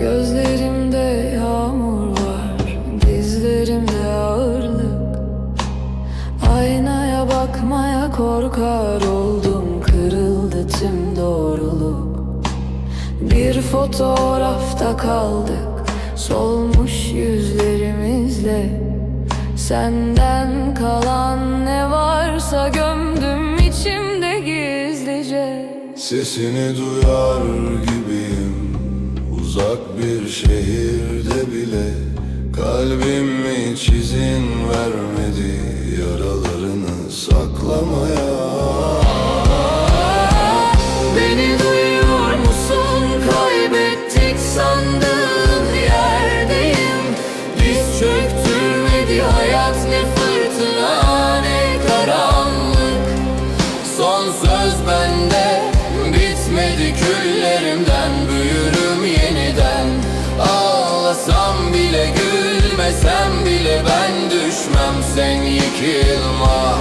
Gözlerimde yağmur var Dizlerimde ağırlık. Aynaya bakmaya korkar oldum Kırıldı tüm doğruluk. Bir fotoğrafta kaldık Solmuş yüzlerimizle. Senden kalan ne varsa gömdüm içimde gizlice. Sesini duyar Uzak bir şehirde bile Kalbim hiç izin vermedi. Yaralarını saklamaya. Beni duyuyor musun? Kaybettik sandığın yerdeyim. Diz çöktürmedi hayat sen yıkılma.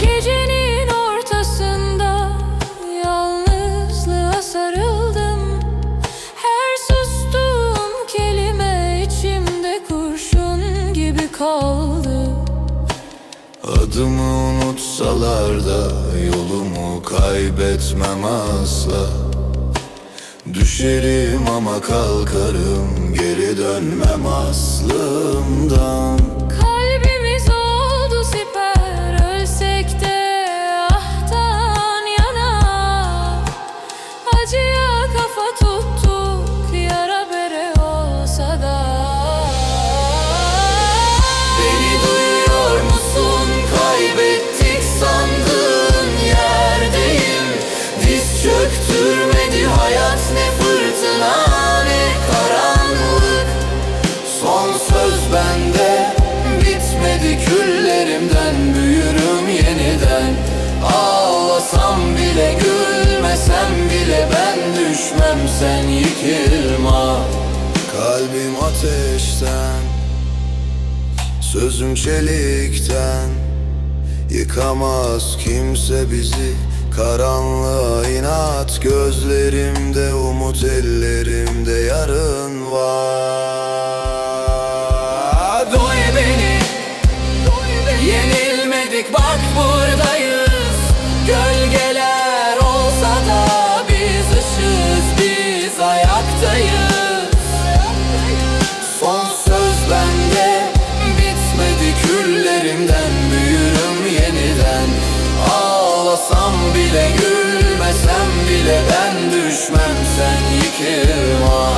Gecenin ortasında yalnızlığa sarıldım. Her sustuğum kelime içimde kurşun gibi kaldı Adımı unutsalar da Yolumu kaybetmem asla. Düşerim ama kalkarım Geri dönmem aslımdan Ağlasam bile gülmesem bile ben düşmem sen yıkılma. Kalbim ateşten Sözüm çelikten. Yıkamaz kimse bizi Karanlığa inat. Gözlerimde umut ellerimde yarın var bile gülmesem bile ben düşmem sen yıkılma